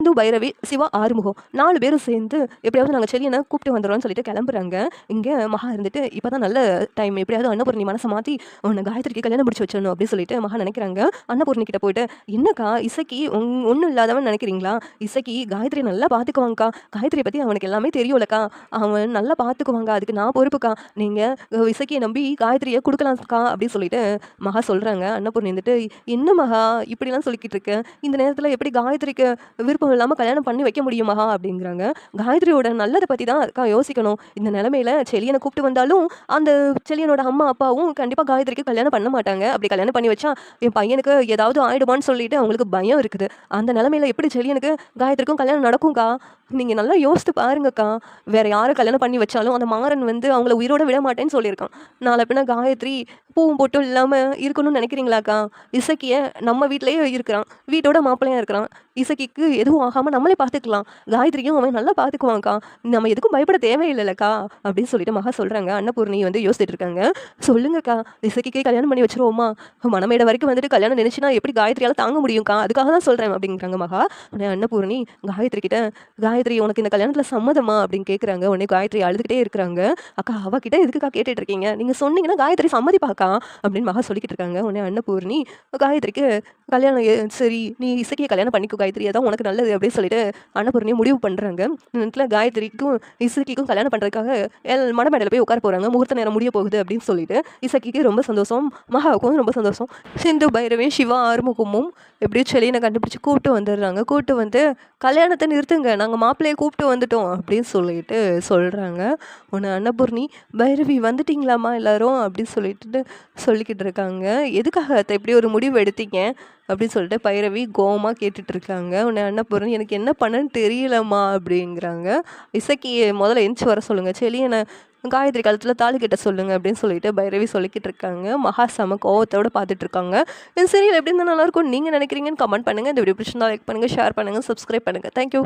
இந்து பைரவி சிவா ஆறுமுகம். நாலு பேரும் சேர்ந்து எப்படியாவது நாங்கள் செல்லியனை கூப்பிட்டு வந்துடுறோம்னு சொல்லிட்டு கிளம்புறாங்க. இங்கே மகா இருந்துட்டு இப்போ தான் நல்ல டைம் எப்படியாவது அன்னபூர்ணி மனசை மாற்றி உன்னை காயத்ரிக்கு கல்யாணம் முடிச்சு வச்சிடணும் அப்படின்னு சொல்லிட்டு மகா நினைக்கிறாங்க. அன்னபூர்ணி கிட்ட போயிட்டு என்னக்கா இசைக்கு ஒன்றும் இல்லாதவன் நினைக்கிறீங்களா? இசைக்கு காயத்ரி நல்லா பார்த்துக்குவாங்கக்கா காயத்ரி பற்றி அவனுக்கு எல்லாமே தெரியும்லக்கா. அவன் நல்லா பார்த்துக்குவாங்க அதுக்கு நான் பொறுப்புக்கா. நீங்கள் இசைக்கியை நம்பி காயத்ரியை கொடுக்கலாம்க்கா. அப்படின்னு சொல்லிட்டு மகா சொல்கிறாங்க அன்னபூர்ணி வந்துட்டு என்ன மகா இப்படிலாம் சொல்லிக்கிட்டு இருக்கேன் இந்த நேரத்தில் எப்படி காயத்ரிக்கு விருப்பம் இல்லாமல் கல்யாணம் பண்ணி வைக்க முடியுமா அப்படிங்கிறாங்க. காயத்ரியோட நல்லதை பற்றி தான் அக்கா யோசிக்கணும். இந்த நிலமையில செலியனை கூப்பிட்டு வந்தாலும் அந்த செலியனோட அம்மா அப்பாவும் கண்டிப்பாக காயத்ரிக்கு கல்யாணம் பண்ண மாட்டாங்க. அப்படி கல்யாணம் பண்ணி வச்சா என் பையனுக்கு ஏதாவது ஆயிடுமான்னு சொல்லிட்டு அவங்களுக்கு பயம் இருக்குது. அந்த நிலமையில எப்படி செலியனுக்கு காயத்ரிக்கும் கல்யாணம் நடக்கும்க்கா? நீங்கள் நல்லா யோசித்து பாருங்கக்கா. வேறு யாரை கல்யாணம் பண்ணி வச்சாலும் அந்த மாறன் வந்து அவங்கள உயிரோட விட மாட்டேன்னு சொல்லியிருக்கான். நாளை பின்ன காயத்ரி பூவும் போட்டும் இல்லாமல் இருக்கணும்னு நினைக்கிறீங்களாக்கா? இசக்கிய நம்ம வீட்டிலேயே இருக்கிறான். வீட்டோட மாப்பிள்ளையாக இருக்கிறான். இசக்கிக்கு எதுவும் ஆகாமல் நம்மளே பார்த்துக்கலாம். காயத்ரியும் அவன் நல்லா பார்த்துக்குவாங்க்கா நம்ம எதுக்கும் பயப்பட தேவையில்லைல்லக்கா அப்படின்னு சொல்லிட்டு மகா சொல்கிறாங்க அன்னபூர்ணி வந்து யோசிச்சுட்டு இருக்காங்க. சொல்லுங்கக்கா இசக்கிக்கே கல்யாணம் பண்ணி வச்சிருவோமா? மனமேட வரைக்கும் வந்துட்டு கல்யாணம் நினச்சினா எப்படி காயத்ரியால் தாங்க முடியும்க்கா? அதுக்காக தான் சொல்கிறேன் அப்படிங்கிறாங்க மகா. அன்னபூர்ணி காயத்ரி கிட்ட காயத்ரி உனக்கு இந்த கல்யாணத்தில் சம்மதமா? அப்படின்னு கேட்குறாங்க உடனே காயத்ரி அழுதுகிட்டே இருக்கிறாங்க. அக்கா அவகிட்ட எதுக்குக்கா கேட்டுட்டு இருக்கீங்க நீங்கள் சொன்னீங்கன்னா காயத்ரி சம்மதிப்பாக்கா? அப்படின்னு மகா சொல்லிக்கிட்டு இருக்காங்க. உடனே அன்னபூர்ணி காயத்ரிக்கு கல்யாணம் சரி நீ இசைக்கிய கல்யாணம் பண்ணிக்கோ காயத்ரி. அதான் உனக்கு நல்லது அப்படின்னு சொல்லிட்டு அன்னபூர்ணி முடிவு பண்ணுறாங்க நேரத்தில் காயத்ரிக்கும் இசக்கிக்கும் கல்யாணம் பண்ணுறதுக்காக எல் மணமேடையில் போய் உட்கார போகிறாங்க முகூர்த்த நேரம் முடிய போகுது அப்படின்னு சொல்லிட்டு இசக்கிக்கு ரொம்ப சந்தோஷம் மகாவுக்கும் ரொம்ப சந்தோஷம். சிந்து பைரவையும் சிவா ஆறுமுகமும் எப்படியும் செலியனை கண்டுபிடிச்சி கூப்பிட்டு வந்துடுறாங்க. கூப்பிட்டு வந்து கல்யாணத்தை நிறுத்துங்க. நாங்கள் மாப்பிள்ளையை கூப்பிட்டு வந்துட்டோம் அப்படின்னு சொல்லிட்டு சொல்கிறாங்க உன்னை அன்னபூர்ணி பைரவி வந்துட்டிங்களாம்மா எல்லாரும் அப்படின்னு சொல்லிட்டு சொல்லிக்கிட்டு இருக்காங்க. எதுக்காக எப்படி இப்படி ஒரு முடிவு எடுத்தீங்க? அப்படின்னு சொல்லிட்டு பைரவி கோவமாக கேட்டுட்டு இருக்காங்க. உன்னை அன்னபூர்ணி எனக்கு என்ன பண்ணன்னு தெரியலம்மா அப்படிங்கிறாங்க. இசக்கி முதல்ல எந்திச்சு வர சொல்லுங்கள் சரி என்னை காயத்ரி காலத்தில் தாலி கிட்ட சொல்லுங்கள் அப்படின்னு சொல்லிட்டு பைரவி சொல்லிக்கிட்டு இருக்காங்க. மகா செம கோவத்தோடு பார்த்துட்டு இருக்காங்க. இந்த சீரியல் எப்படி இருந்தால் நல்லாயிருக்கும் நீங்கள் நினைக்கிறீங்கன்னு கமெண்ட் பண்ணுங்கள் இந்த வீடியோ பிடிச்சிருந்தா லைக் பண்ணுங்கள் ஷேர் பண்ணுங்கள் சப்ஸ்கிரைப் பண்ணுங்கள் தேங்க்யூ